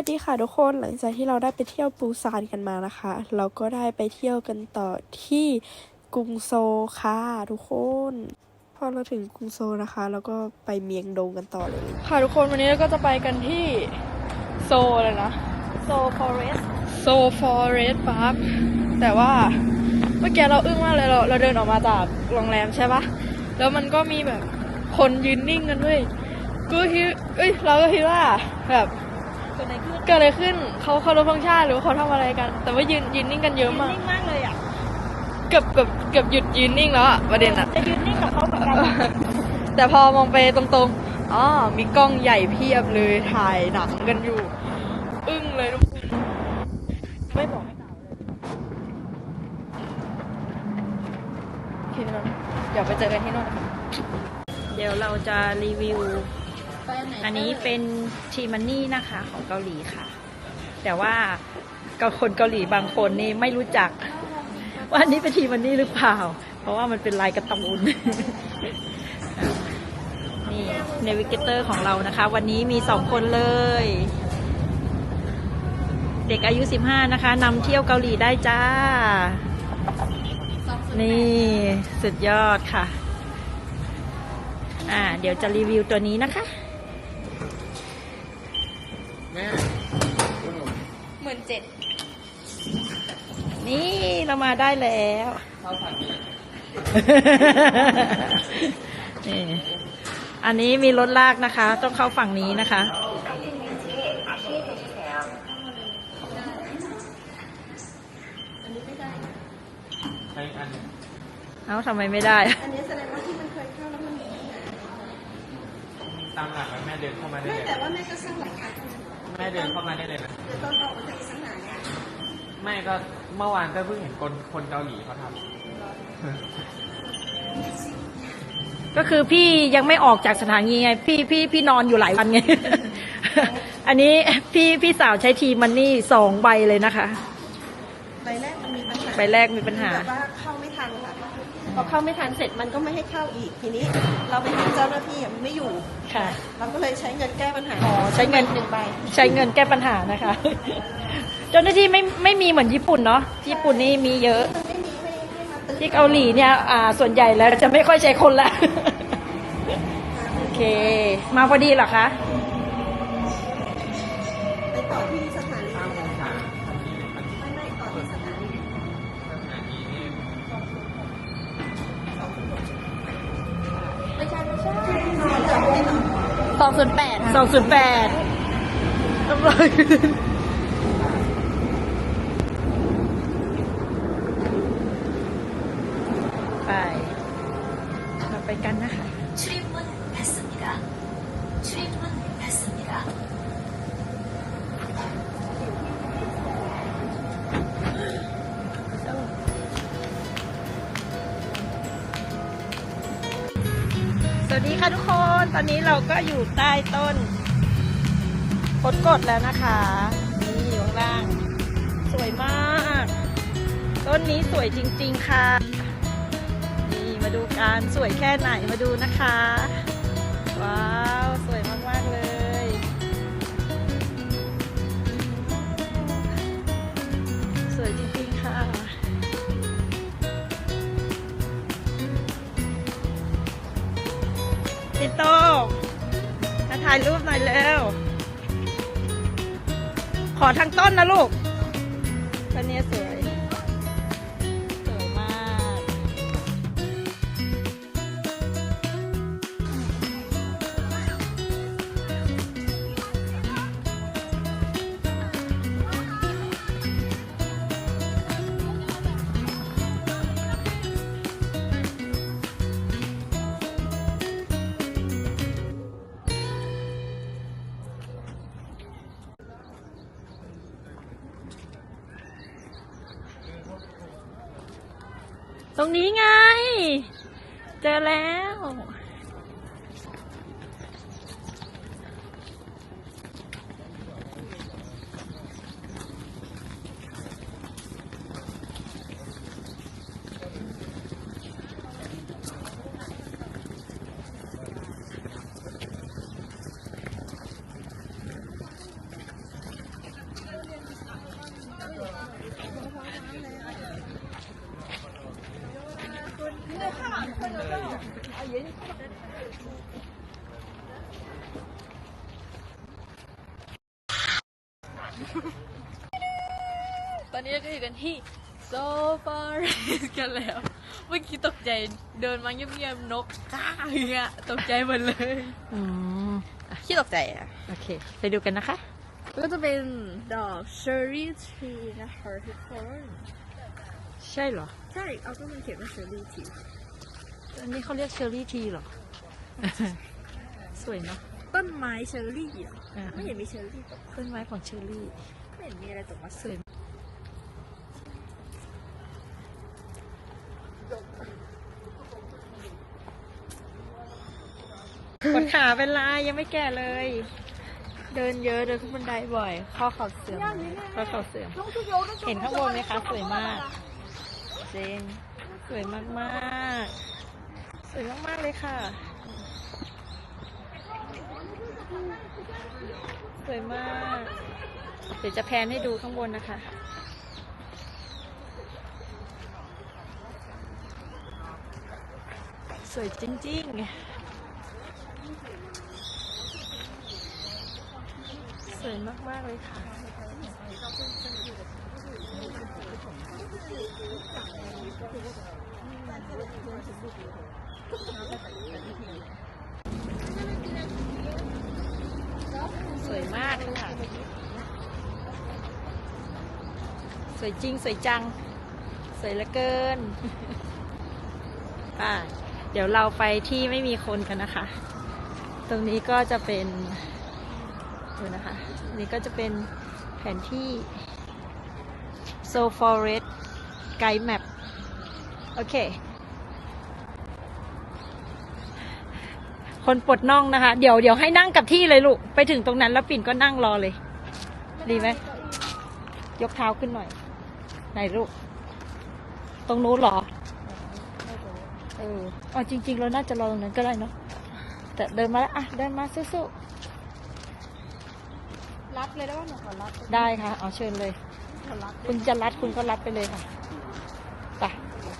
วัสดีค่ะทุกคนหลังจากที่เราได้ไปเที่ยวปูซานกันมานะคะ เราก็ได้ไปเที่ยวกันต่อที่กรุงโซลค่ะทุกคนพอเราถึงกรุงโซลนะคะเราก็ไปเมียงดงกันต่อเลย ค่ะทุกคนวันนี้เราก็จะไปกันที่โซลเลยนะ โซฟอเรสโซฟอเรสต์พาร์คแต่ว่าเมื่อกี้เราอึ้งมากเลยเราเราเดินออกมาจากโรงแรมใช่ปะแล้วมันก็มีแบบคนยืนนิ่งกันด้วยก็คิดเอ้ยเราก็คิดว่าแบบเกิดอะไรขึ้นเกิดอะไรขึ้นเขาเขารพธงชาติหรือว่าเขาทำอะไรกัน แต่ว่ายืนยืนนิ่งกันเยอะมาก นิ่งมากเลยอะเกือบเกือบเกือบหยุดยืนนิ่งแล้วอะประเด็นอะจะยืนนิ่งกับเขาเหมือนกันอะแต่พอมองไปตรงๆอ๋อมีกล้องใหญ่เพียบเลยถ่ายหนังกันอยู่ อึ้งเลยทุกคนไม่บอกไม่กล่าวเลยที่นั่นเดี๋ยวไปเจอกันที่นู่นนะคะเดี๋ยวเราจะรีวิวไปไหน อันนี้เป็นทีมันนี่นะคะของเกาหลีค่ะ แต่ว่ากับคนเกาหลีบางคนนี่ไม่รู้จัก ว่าอันนี้เป็นทีมันนี่หรือเปล่า เพราะว่ามันเป็นลายการ์ตูนนี่เนวิเกเตอร์ของเรานะคะ วันนี้มีสองคนเลย เด็กอายุ 15 นะคะนำเที่ยวเกาหลีได้จ้า นี่สุดยอดค่ะ อ่า เดี๋ยวจะรีวิวตัวนี้นะคะ ห มื่นเจ็ดนี่เรามาได้แล้วนี่อันนี้มีรถลากนะคะ ต้องเข้าฝั่งนี้นะคะ เอ้าทำไมไม่ได้ อันนี้แสดงว่าที่มันเคยเข้าแล้วมันมีตามหลักแล้วแม่เดินเข้ามาได้ไม่เลยแต่ว่าแม่ก็สร้างหลายครั้ง แม่เดินเข้ามาได้เลยนะเดี๋ยวตอนออกมาจากอีสานเนี่ยไม่ก็เมื่อวานก็เพิ่งเห็นคนคนเกาหลีเขาทก็คือพี่ยังไม่ออกจากสถานีไง พี่พี่พี่นอนอยู่หลายวันไง อันนี้พี่พี่สาวใช้ทีมันนี่สองใบเลยนะคะ ใบแรกมันมีปัญหาใบแรกมีปัญหา แบบว่าเข้าไม่ทันค่ะพอเข้าไม่ทันเสร็จมันก็ไม่ให้เข้าอีกทีนี้ เราไปหาเจ้าหน้าที่อะมันไม่อยู่ ค่ะ เราก็เลยใช้เงินแก้ปัญหา อ๋อใช้เงินหนึ่งใบใช้เงินแก้ปัญหานะคะ เจ้าหน้าที่ไม่ไม่มีเหมือนญี่ปุ่นเนาะญี่ปุ่นนี่มีเยอะไม่มีไม่ไม่มาตื้อที่เกาหลีเนี่ยอ่าส่วนใหญ่แล้วจะไม่ค่อยใช้คนละโอเค มาพอดีเหรอคะไปต่อที่สถานีำตามองศาทำที่ไหนมันไม่ไม่ต่อที่สถานีสถานีนี่ไม่ใช่ไม่ใช่สองศูนย์แปด สองศูนย์แปดไป เราไปกันนะคะ 출입문 닫습니다. 출입문 닫습니다. สวัสดีค่ะทุกคน ุก ตอนนี้เราก็อยู่ใต้ต้นกดกดแล้วนะคะนี่อยู่ข้างล่าง สวยมาก ต้นนี้สวยจริง ๆ ค่ะ นี่มาดูการสวยแค่ไหนมาดูนะคะ ทั้งต้นนะลูก ตรงนี้ไง เจอแล้ว นนี้เราก็อยู่กันที่โซฟาเรสกันแล้ว เมื่อกี้ตกใจเดินมาเงียบๆนกก้าอย่างเงี้ยตกใจหมดเลยอืมขี้ตกใจอะ โอเค ไปดูกันนะคะ ก็จะเป็นดอกเชอร์รี่ทรีนะคะทุกคน ใช่เหรอ ใช่ เอาก็มันเขียนว่าเชอร์รี่ทรีอันนี้เขาเรียกเชอร์รี่ทีเหรอ สวยเนาะ ต้นไม้เชอร์รี่อะอ่าไม่เห็นมีเชอร์รี่ตกต้นไม้ของเชอร์รี่ ไม่เห็นมีอะไรตกมาสวยปวด ขาเป็นไรยังไม่แก่เลย เดินเยอะเดินขึ้นบันไดบ่อย ข้อเข่าเสื่อมข้อเข่าเสื่อมเห็นข้างบนไหมคะสวยมาก เจนสวยมากมากสวยมากๆเลยค่ะ สวยมาก เดี๋ยวจะแพนให้ดูข้างบนนะคะสวยจริงๆ วยมากๆเลยค่ะสวยมากเลยค่ะ สวยจริง สวยจัง สวยเหลือเกินอ่าเดี๋ยวเราไปที่ไม่มีคนกันนะคะ ตรงนี้ก็จะเป็นดูนะคะ นนี้ก็จะเป็นแผนที่ So Forest Guide Map โอเค คนปวดน่องนะคะ เดี๋ยวเดี๋ยวให้นั่งกับที่เลยลูก ไปถึงตรงนั้นแล้วปิ่นก็นั่งรอเลย ดีไหม ยกเท้าขึ้นหน่อย ไหนลูก ตรงนู้นหรอ เอออ๋อจริง ๆ เราน่าจะรอตรงนั้นก็ได้เนาะ แต่เดินมาแล้ว อะ เดินมาสู้ รับเลยได้ว่าหนูขอรับๆได้ค่ะ เอาเชิญเลยคุณจะรัดคุณก็รัดไปเลยค่ะไป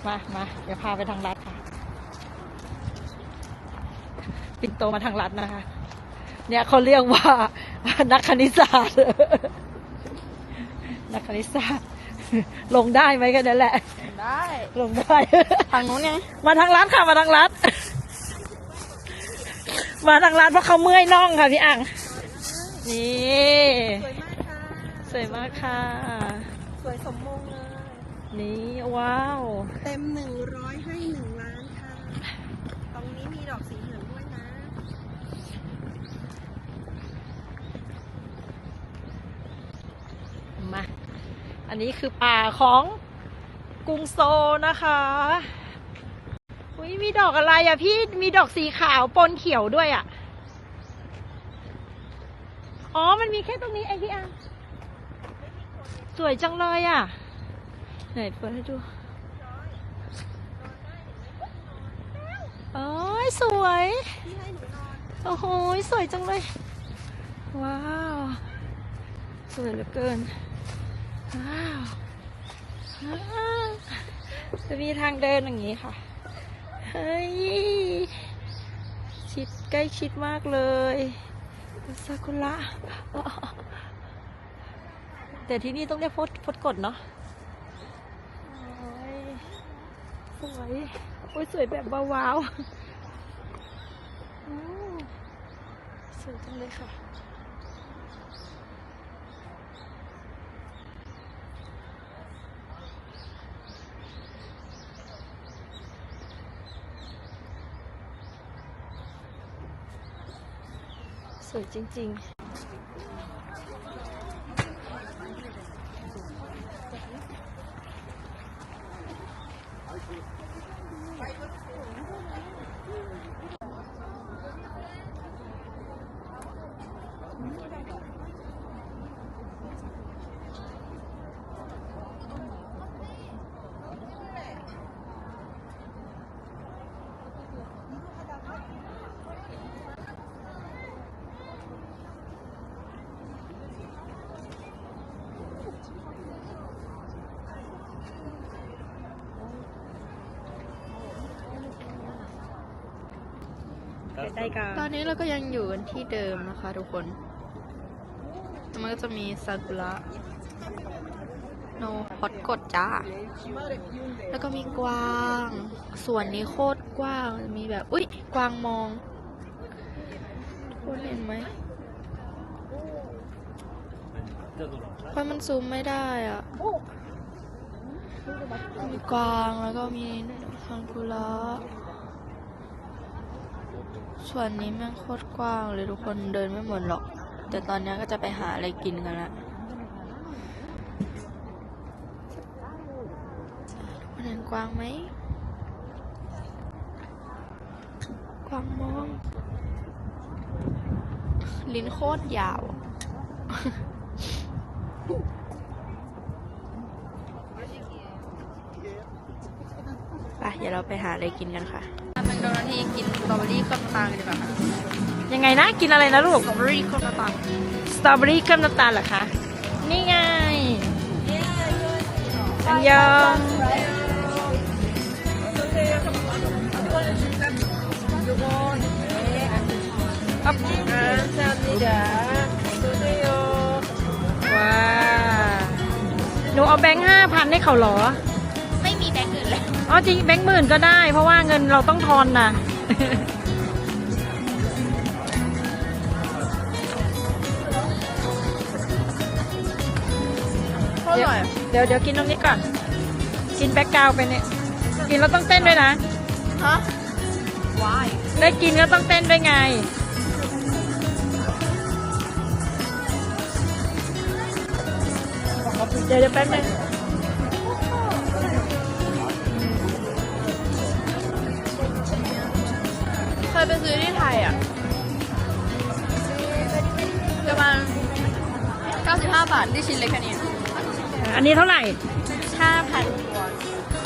มามาเดี๋ยวพาไปทางรัดค่ะ ปิ่นโตมาทางรัดนะคะ เนี่ยเขาเรียกว่านักคณิตศาสตร์ นักคณิตศาสตร์ ลงได้ไหมกันนั่นแหละ ได้ลงได้ ทางนู้นไงมาทางรัดค่ะ มาทางรัด มาทางรัดเพราะเขาเมื่อยน่องค่ะพี่อ่าง นี่ สวยมากค่ะ สวยมากค่ะ สวยสมมงเลย นี่ว้าว เต็มหนึ่งร้อยให้หนึ่งล้านค่ะ ตรงนี้มีดอกสีเหลืองด้วยนะ มา อันนี้คือป่าของกรุงโซลนะคะอุ้ยมีดอกอะไรอะพี่ มีดอกสีขาวปนเขียวด้วยอะ อ๋อ มันมีแค่ตรงนี้เองพี่อังสวยจังเลยอะ ไหนเปิดให้ดูโอ้ยสวยโอ้โหสวยจังเลย ว้าว สวยเหลือเกิน ว้าวว้าวจะมีทางเดินอย่างนี้ค่ะ เฮ้ย ชิดใกล้ชิดมากเลย ซากุระแต่ที่นี่ต้องเรียกพดพดกดเนาะโอ้ยสวยโอ้ยสวยแบบว้าวสวยจังเลยค่ะ สวยจริง ๆ ใกล้ๆกันตอนนี้เราก็ยังอยู่กันที่เดิมนะคะทุกคนมันก็จะมีซากุระโนฮอตกดจ้า แล้วก็มีกวาง ส่วนนี้โคตรกว้าง มีแบบ อุ้ยกวางมองทุกคนเห็นไหมเพราะมันซูมไม่ได้อะ มีกวางแล้วก็มีซากุระ ส่วนนี้แม่งโคตรกว้างเลยทุกคนเดินไม่หมดหรอก แต่ตอนนี้ก็จะไปหาอะไรกินกันละมันเห็นกว้างไหม กว้างมอง ลิ้นโคตรยาว ไปเดี๋ยวเราไปหาอะไรกินกันค่ะ โดนัลด์ที่กินสตรอเบอรี่เคลือบน้ำตาลกันดีกว่าค่ะยังไงนะกินอะไรนะลูกสตรอเบอรี่เคลือบน้ำตาลสตรอเบอรี่เคลือบน้ำตาลเหรอคะนี่ไงอันยองอัพอาซามิดาซูเดโยว้าหนูเอาแบงค์ห้าพันให้เขาเหรอไม่มีแบงค์ อื่นเลยอ๋อจริงแบงค์หมื่นก็ได้ เพราะว่าเงินเราต้องทอนนะเท่าไหร่เดี๋ยวเดี๋ยวกินตรงนี้ก่อน กินแบ็กกราวด์ไปเนี่ย กินแล้วต้องเต้นด้วยนะ ฮะวายได้กินก็ต้องเต้นด้วยไง เดี๋ยวเดี๋ยวแป๊บนึง ยไปซื้อที่ไทยอะประมาณ95 บาทที่ชิ้นเล็กแค่นี้อันนี้เท่าไหร่ 5,000วอน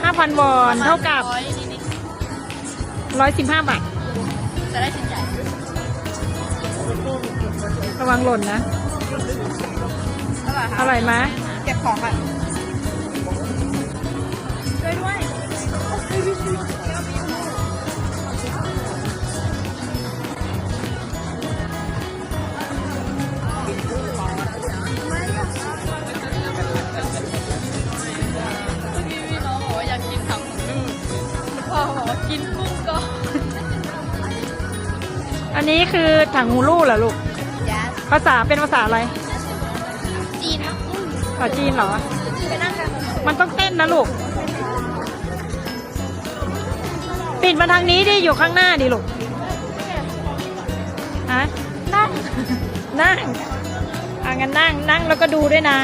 5,000 วอนเท่ากับร้อยนิด115 บาทๆจะได้ชิ้นใหญ่ ระวังหล่นนะเท่าไหร่คะอร่อยไหมเก็บของก่อนช่วยด้วย กว่ากินกุ้งก่อน อันนี้คือถังหูลู่เหรอลูก ภาษาเป็นภาษาอะไร จีนภาษาจีนเหรอ ไปนั่งกันมันต้องเต้นนะลูก ปิดมาทางนี้ดิอยู่ข้างหน้าดิลูก ฮะ นั่ง นั่งอะงั้นนั่งนั่งแล้วก็ดูด้วยนะ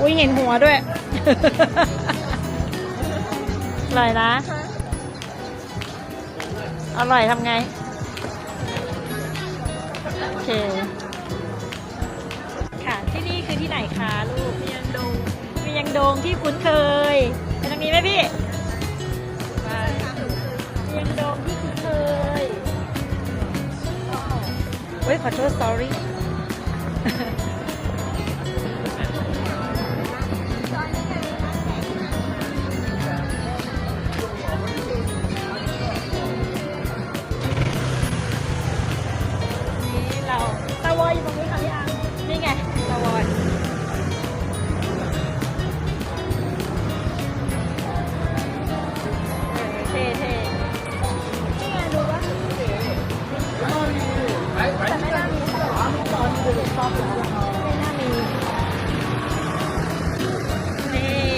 อุ้ยเห็นหัวด้วยอร่อยนะ อร่อยทำไง โอเค ค่ะ ที่นี่คือที่ไหนคะลูกเมียงดงเมียงดงที่คุ้นเคยไปทางนี้ไหมพี่ไปเมียงดงที่คุ้นเคยเฮ้ยขอโทษ sorry อนดูชอบแล้วไม่น่ามีนี่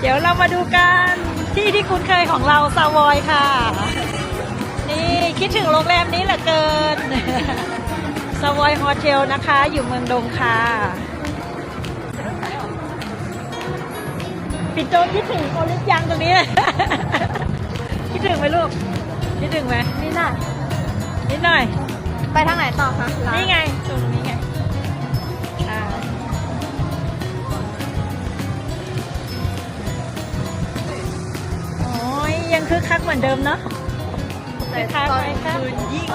เดี๋ยวเรามาดูกันที่ที่คุ้นเคยของเราซาวอยค่ะ นี่คิดถึงโรงแรมนี้เหลือเกินซาวอยโฮเทลนะคะ อยู่เมืองดงค่ะปิดโจนคิดถึงโอลิฟยังตรงนี้คิดถึงไหมลูกคิดถึงไหมนี่น่ะนิดหน่อย ไปทางไหนต่อคะร้านี่ไงังคึกคักเหมือนเดิมเนาะคึกคักไหมคะยิ่ง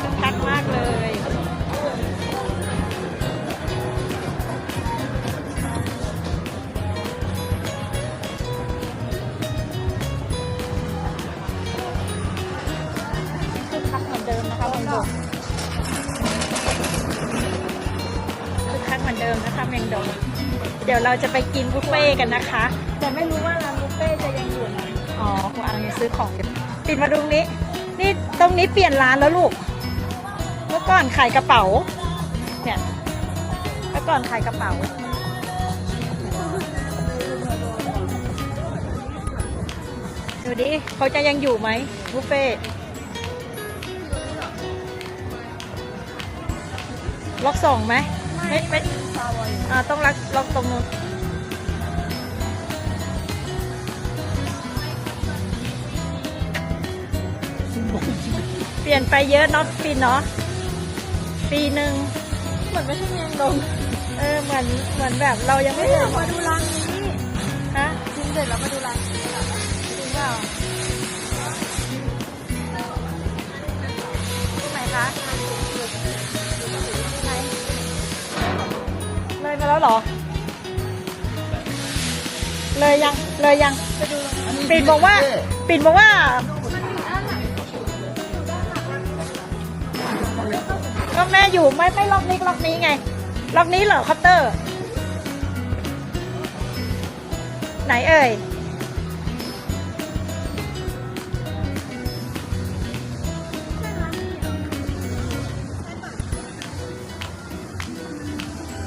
คึกคักมากเลยคึกคักเหมือนเดิมนะคะแมงดงคึกคักเหมือนเดิมนะคะแมงดงเดี๋ยวเราจะไปกินบุฟเฟ่กันนะคะ แต่ไม่รู้ คุณอังยังซื้อของอยู่ปิดมาตรงนี้ นี่ตรงนี้เปลี่ยนร้านแล้วลูก เมื่อก่อนขายกระเป๋า เนี่ย เมื่อก่อนขายกระเป๋า ดูดิเขาจะยังอยู่ไหมบุฟเฟ่ล็อกสองไหมไม่ไม่อ่าต้องล็อกล็อกตรงนู้น ไปเยอะเนาะปีเนาะปีหนึ่งเหมือนไม่ใช่เมียงดงเออเหมือนเหมือนแบบเรายังไม่เฮ้ยถึงมาดูร้านนี้ฮะกินเสร็จแล้วมาดูร้านนี้ค่ะจริงเปล่าที่ไหนคะเลยมาแล้วเหรอ เลยยังเลยยังปิ่นบอกว่าปิ่นบอกว่า ก็แม่อยู่ไม่ไม่ล็อกนี้ล็อกนี้ไง ล็อกนี้เหรอคัปเตอร์ ไหนเอ่ย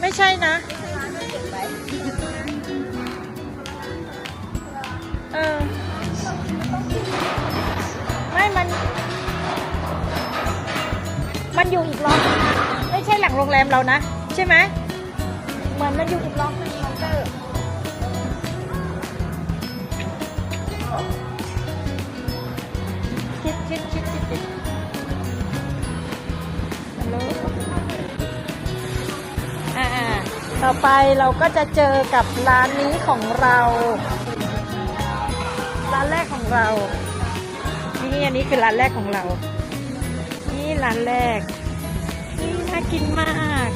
ไม่ใช่นะ มันอยู่อีกล็อกไม่ใช่หลังโรงแรมเรานะ ใช่ไหมเหมือนมันอยู่อีกล็อกนึงมอนเตอร์ชิดชิดชิดชิดชิดฮัลโหลอ่าต่อไปเราก็จะเจอกับร้านนี้ของเรา ร้านแรกของเรา นี่อันนี้คือร้านแรกของเรา ร้านแรกนี่น่ากินมาก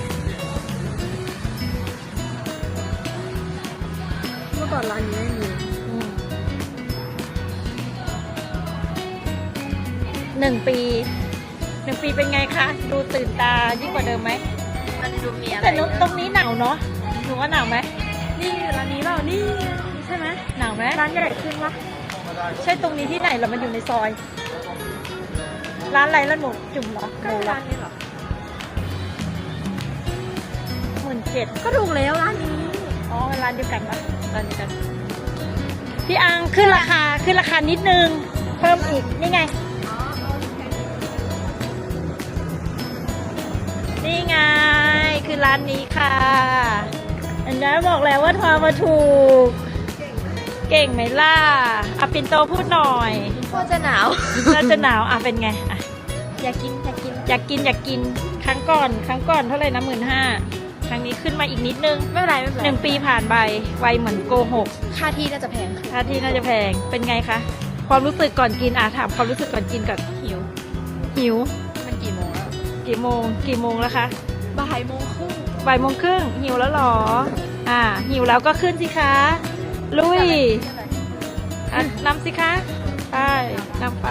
เมื่อก่อนร้านนี้ไม่มีอืมหนึ่งปีหนึ่งปีเป็นไงคะ ดูตื่นตายิ่งกว่าเดิมไหมมันดูมีอะไรแต่นุตรงนี้หนาวเนาะหนูว่าหนาวไหมนี่ร้านนี้เปล่านี่ใช่ไหมหนาวไหมร้านใหญ่ขึ้นปะใช่ตรงนี้ที่ไหนเหรามันอยู่ในซอย ร้านอะไรแล้วหนูจุ่มเหรอหก็มูเหรอร้านนี้เหรอ หมื่นเจ็ดก็ถูกแล้วร้านนี้อ๋อร้านเดียวกันปะร้านเดียวกัน พี่อังขึ้นราคาขึ้นราคานิดนึง เพิ่มอีกนี่ไงนี่ไง คือร้านนี้ค่ะ อันนี้บอกแล้วว่าทอมาถูก เก่งไหมล่ะอาปินโตพูดหน่อย โคตรจะหนาว น่าจะหนาวอะเป็นไงอะ อยากกินอยากกินอยากกินอยากกินครั้งก่อนครั้งก่อนเท่าไหร่นะหมื่นห้าครั้งนี้ขึ้นมาอีกนิดนึงไม่เป็นไรไม่เป็นไรหนึ่งปีผ่านไปไวเหมือนโกหกค่าที่น่าจะแพงค่าที่น่าจะแพงเป็นไงคะความรู้สึกก่อนกินอะถามความรู้สึกก่อนกินก่อนหิว หิว มันกี่โมงแล้วกี่โมง กี่โมงแล้วคะบ่ายโมงครึ่งบ่ายโมงครึ่งหิวแล้วเหรอ อ่า หิวแล้วก็ขึ้นสิคะลุย อะนำสิคะ ไปนำไป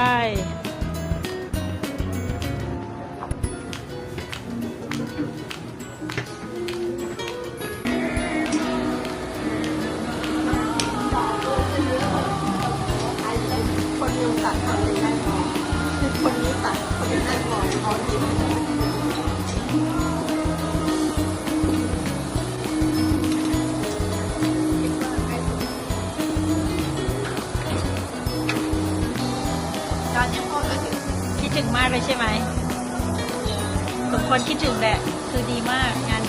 ตองเอาดีตอนยังพ่อก็ถึงคิดถึงมากเลยใช่ไหมสมควรคิดถึงแหละ คือดีมากงาน